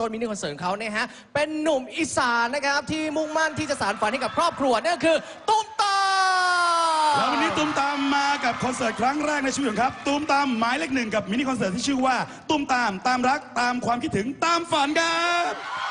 ต้นมินิคอนเสิร์ตของเขาเนี่ยฮะ เป็นหนุ่มอีสานนะครับ ที่มุ่งมั่นที่จะสานฝันให้กับครอบครัวนั่นคือ ตุ้มตามแล้ววันนี้ตุ้มตามมากับคอนเสิร์ตครั้งแรกในชีวิตของครับ ตุ้มตามหมายเลขหนึ่งกับมินิคอนเสิร์ตที่ชื่อว่า ตุ้มตามตามรักตามความคิดถึงตามฝันครับ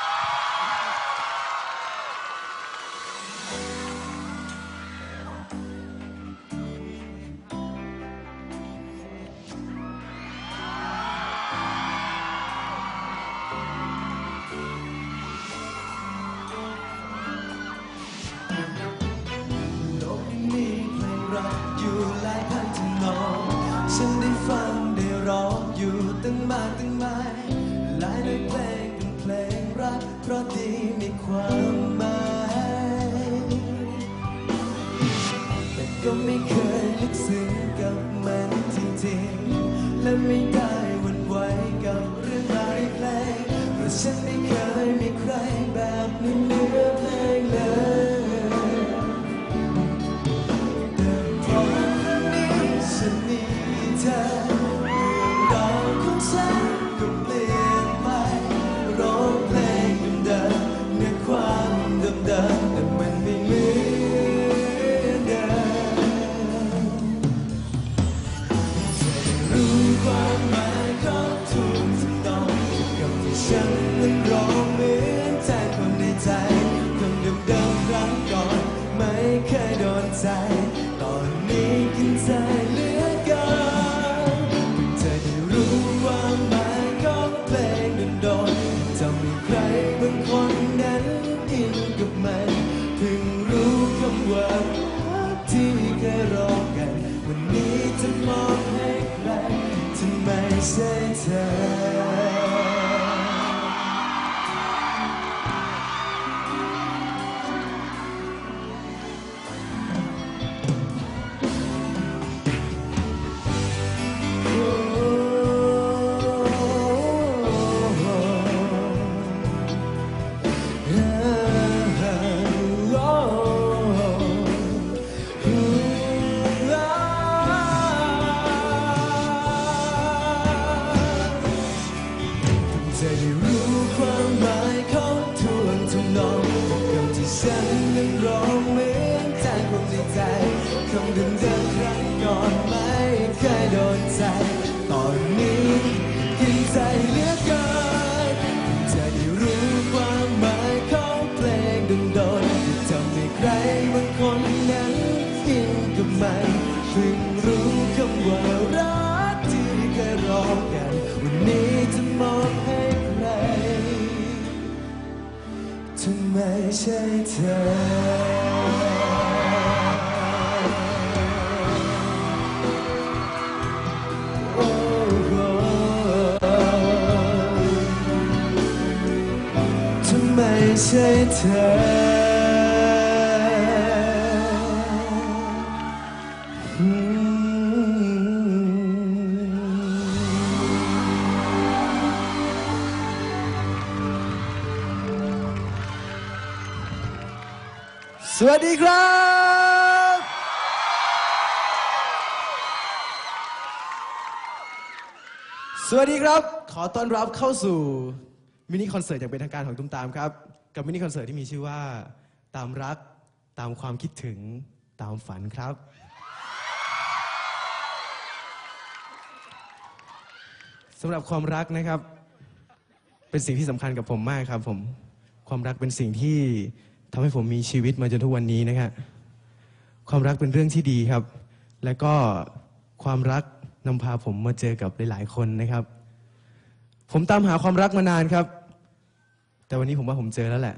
ก็ไม่เคยลึกซึ้งกับมันจริงๆ และไม่ได้หวันไหวกับเรื่องราวในเพลงเพราะฉันไม่เคยมีใครแบบนี้ ความรักที่เคยรอกัน วันนี้จะมองให้ใครทำไมใช่เธอ ใช่เธอไม่ใช่เธอ วัสดีครับสวัสดีครับ ขอต้อนรับเข้าสู่มินิคอนเสิร์ตอย่างเป็นทางการของตุ้มตามครับ กับมินิคอนเสิร์ตที่มีชื่อว่า ตามรักตามความคิดถึงตามฝันครับ สำหรับความรักนะครับ เป็นสิ่งที่สำคัญกับผมมากครับผม ความรักเป็นสิ่งที่ ทำให้ผมมีชีวิตมาจนทุกวันนี้นะครับความรักเป็นเรื่องที่ดีครับ และก็ความรักนำพาผมมาเจอกับหลายๆคนนะครับ ผมตามหาความรักมานานครับ แต่วันนี้ผมว่าผมเจอแล้วแหละ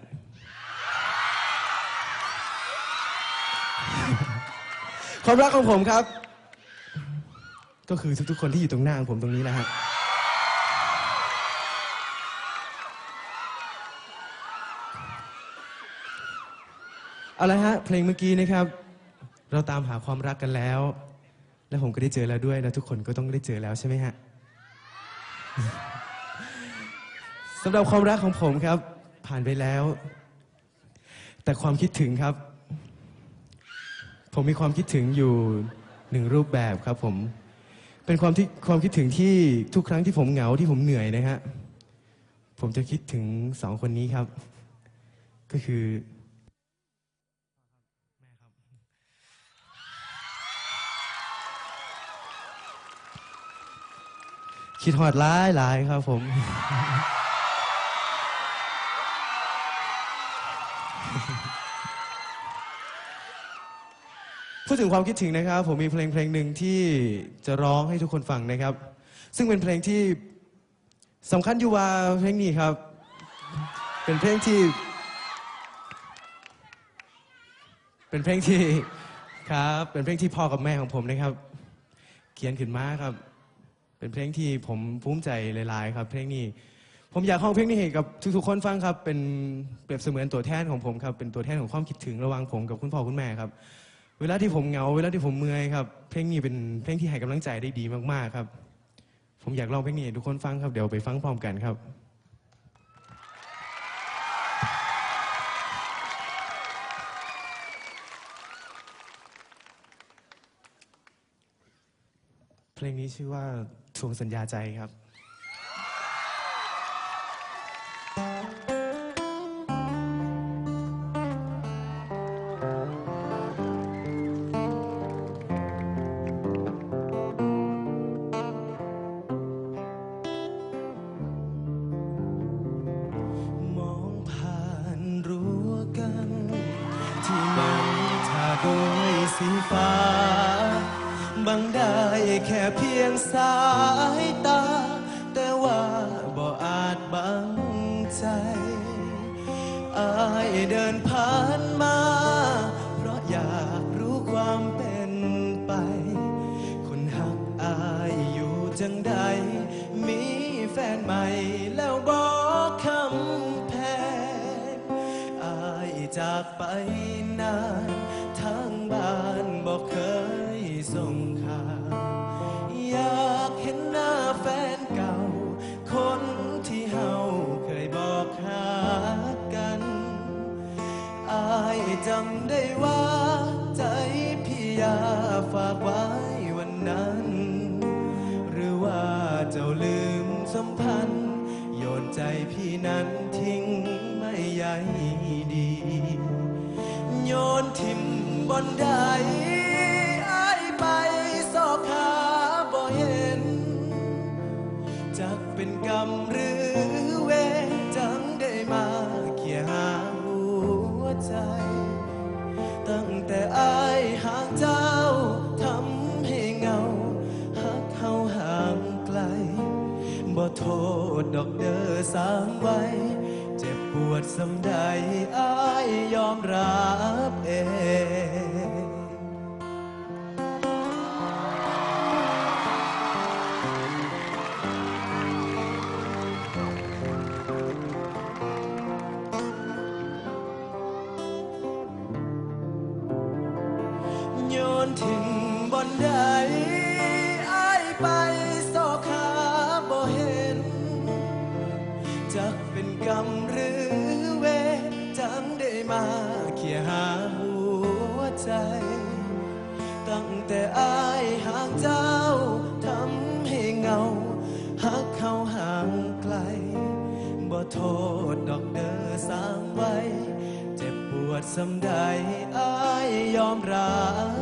ความรักของผมครับ ก็คือทุกๆคนที่อยู่ตรงหน้าของผมตรงนี้นะฮะ เอาละฮะ เพลงเมื่อกี้นะครับ เราตามหาความรักกันแล้ว และผมก็ได้เจอแล้วด้วย และทุกคนก็ต้องได้เจอแล้วใช่ไหมฮะสำหรับความรักของผมครับ ผ่านไปแล้ว แต่ความคิดถึงครับ ผมมีความคิดถึงอยู่หนึ่งรูปแบบครับผม เป็นความที่ความคิดถึงที่ทุกครั้งที่ผมเหงาที่ผมเหนื่อยนะฮะผมจะคิดถึงสองคนนี้ครับ ก็คือ คิดหอดร้ายหลายครับผมพูดถึงความคิดถึงนะครับ ผมมีเพลงเพลงหนึ่งที่จะร้องให้ทุกคนฟังนะครับ ซึ่งเป็นเพลงที่สำคัญอยู่ว่าเพลงนี้ครับ เป็นเพลงที่ เป็นเพลงที่ครับ เป็นเพลงที่พ่อกับแม่ของผมนะครับ เขียนขึ้นมาครับ เป็นเพลงที่ผมภูมิใจหลายๆ ครับ เพลงนี้ ผมอยากห้องเพลงนี้ให้กับทุกๆ คนฟังครับ เป็นเปรียบเสมือนตัวแทนของผมครับเป็นตัวแทนของความคิดถึงระหว่างผมกับคุณพ่อคุณแม่ครับ เวลาที่ผมเหงาเวลาที่ผมเมื่อยครับเพลงนี้เป็นเพลงที่ให้กำลังใจได้ดีมากๆครับ ผมอยากร้องเพลงนี้ให้ทุกคนฟังครับเดี๋ยวไปฟังพร้อมกันครับ เพลงนี้ชื่อว่า วงสัญญาใจครับมองผ่านรั้กันที่มันทาด้วยสีฟ้า บังได้แค่เพียงสา จังใด มีแฟนใหม่แล้วบอกคำแพงอายจากไปนานทางบ้านบอกเคยส่งข่าวอยากเห็นหน้าแฟนเก่า คนที่เฮาเคยบอกหากันอายจำได้ว่า ใจพี่ยาฝากไว้วันนั้น นั้นทิ้งไม่ใยดี โยนทิมบนใดไอไปสอกหาบ่เห็น จักเป็นกรรมหรือเวรจังได้มาเขี่ยหาหัวใจ ตั้งแต่ไอหางเจ้าทำให้เงาหักเขาห่างไกลบ่โทษ ดอกเดอสางไว้ เจ็บปวดสำใดอายยอมรับ สำใดอายยอมรับ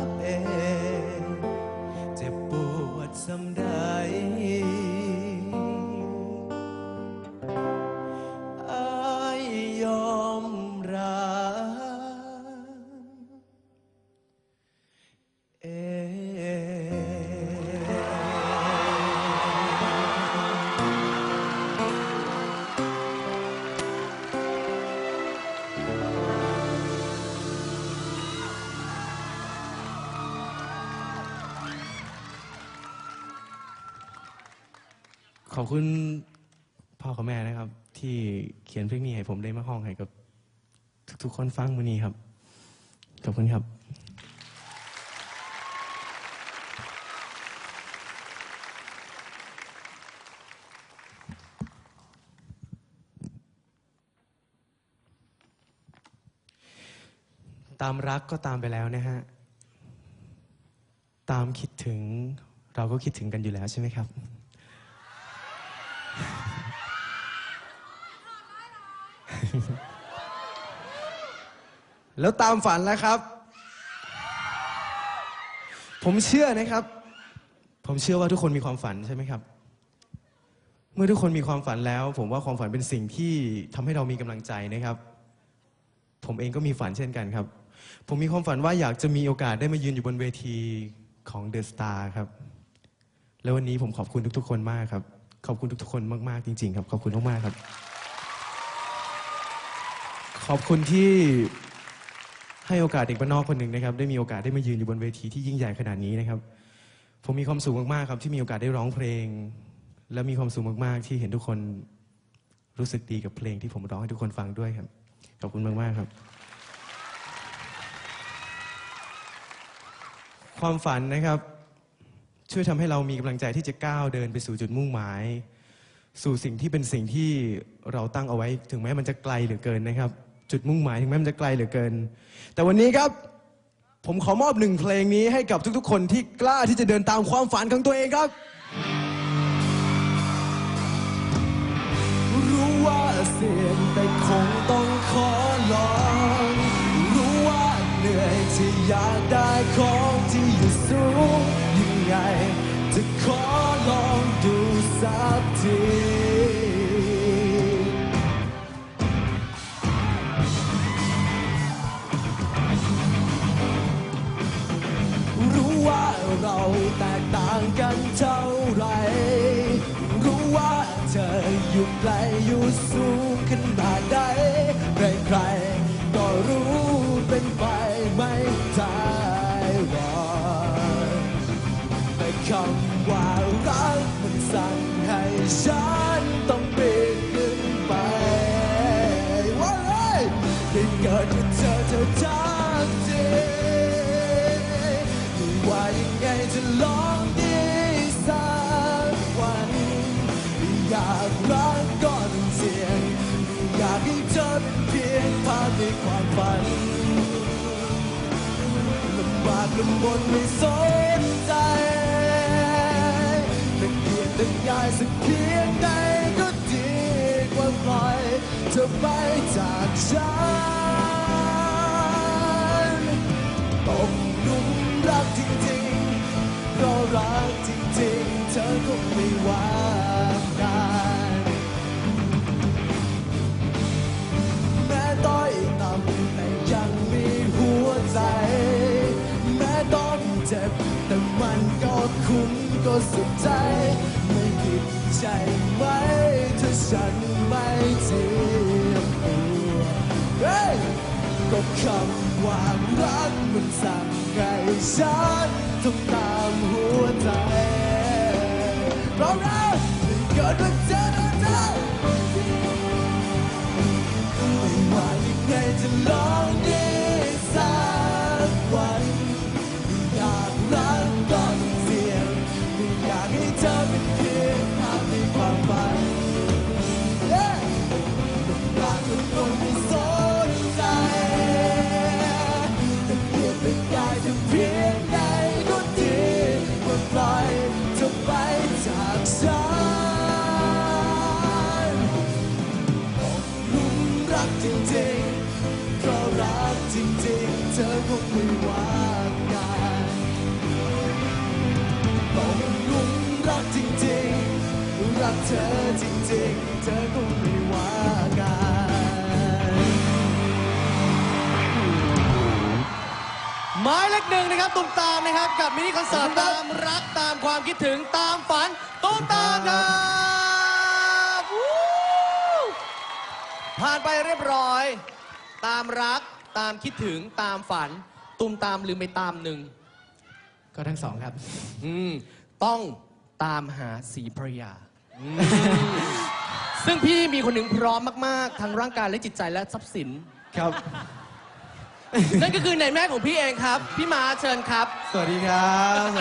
อบคุณพ่อกับแม่นะครับ ที่เขียนเพลงนี้ให้ผมได้มาห้องให้กับ ทุกๆคนฟังวันนี้ครับ ขอบคุณครับ ตามรักก็ตามไปแล้วนะฮะ ตามคิดถึงเราก็คิดถึงกันอยู่แล้วใช่ไหมครับ แล้วตามฝันแล้วครับ ผมเชื่อนะครับ ผมเชื่อว่าทุกคนมีความฝันใช่ไหมครับ เมื่อทุกคนมีความฝันแล้ว ผมว่าความฝันเป็นสิ่งที่ทำให้เรามีกำลังใจนะครับ ผมเองก็มีฝันเช่นกันครับ ผมมีความฝันว่าอยากจะมีโอกาสได้มายืนอยู่บนเวทีของเดอะสตาร์ครับ แล้ววันนี้ผมขอบคุณทุก ๆ คนมากครับ ขอบคุณทุกๆคนมากๆจริง ๆ ครับ ขอบคุณมากๆครับ ขอบคุณที่ ให้โอกาสเด็กบ้านนอกคนหนึ่งนะครับได้มีโอกาสได้มายืนอยู่บนเวทีที่ยิ่งใหญ่ขนาดนี้นะครับ ผมมีความสุขมากๆครับที่มีโอกาสได้ร้องเพลง และมีความสุขมากๆ ที่เห็นทุกคนรู้สึกดีกับเพลงที่ผมร้องให้ทุกคนฟังด้วยครับขอบคุณมากๆครับ ความฝันนะครับ ช่วยทำให้เรามีกำลังใจที่จะก้าวเดินไปสู่จุดมุ่งหมาย สู่สิ่งที่เป็นสิ่งที่เราตั้งเอาไว้ ถึงแม้มันจะไกลเหลือเกินนะครับ จุดมุ่งหมายถึงแม้มันจะไกลเหลือเกิน แต่วันนี้ครับ ผมขอมอบหนึ่งเพลงนี้ให้กับทุกๆ คนที่กล้าที่จะเดินตามความฝันของตัวเองครับ รู้ว่าเสี่ยงแต่คงต้องขอลองรู้ว่าเหนื่อยที่อยากได้ของที่อยู่สูงยังไงจะขอลองดูสักที คำว่ารักมันสั่งให้ฉันต้องปีนขึ้นไปว่าเลยได้เกิดกับเธอเธอทักทีไม่ว่ายังไงจะลองดีสักวันอยากรักก็ต้องเสียงอยากให้เธอเป็นเพียงภาพในความฝันลำบากลำบนไม่สน กียายสักเพียงใดก็ดีกว่าปล่อยเธอไปจากฉันตกหลุมรักจริงๆเพราะรักจริงๆ เธอคงไม่ว่ากันแม้ต้อยต่ำแต่ยังมีหัวใจ แม้ต้องเจ็บแต่มันก็คุ้มก็สุดใจ ใจไหมถ้าฉันไม่เจียมตัวเฮ้ยก็คำว่ารักมันสั่งให้ฉันทำตามหัวใจเพราะรักมันเกิดมาเจอเธอไม่ว่ายังไงจะลอ จริงๆเพราะรักจริงๆ เธอคงไม่ว่ากันตกหลุมรักจริงๆ รักเธอจริงๆ เธอคงไม่ว่ากันหมายเลขหนึ่งนะครับตุ้มตามนะครับ กับมินิคอนเสิร์ตตามรักตามความคิดถึงตามฝัน ผ่านไปเรียบร้อย ตามรักตามคิดถึงตามฝัน ตุ้มตามลืมไปตามหนึ่งก็ทั้งสองครับ อืมต้องตามหาสีภรรยาอืมซึ่งพี่มีคนหนึ่งพร้อมมาก ๆ ทั้งร่างกายและจิตใจและทรัพย์สิน ครับ นั่นก็คือในแม่ของพี่เองครับ พี่มาเชิญครับ สวัสดีครับ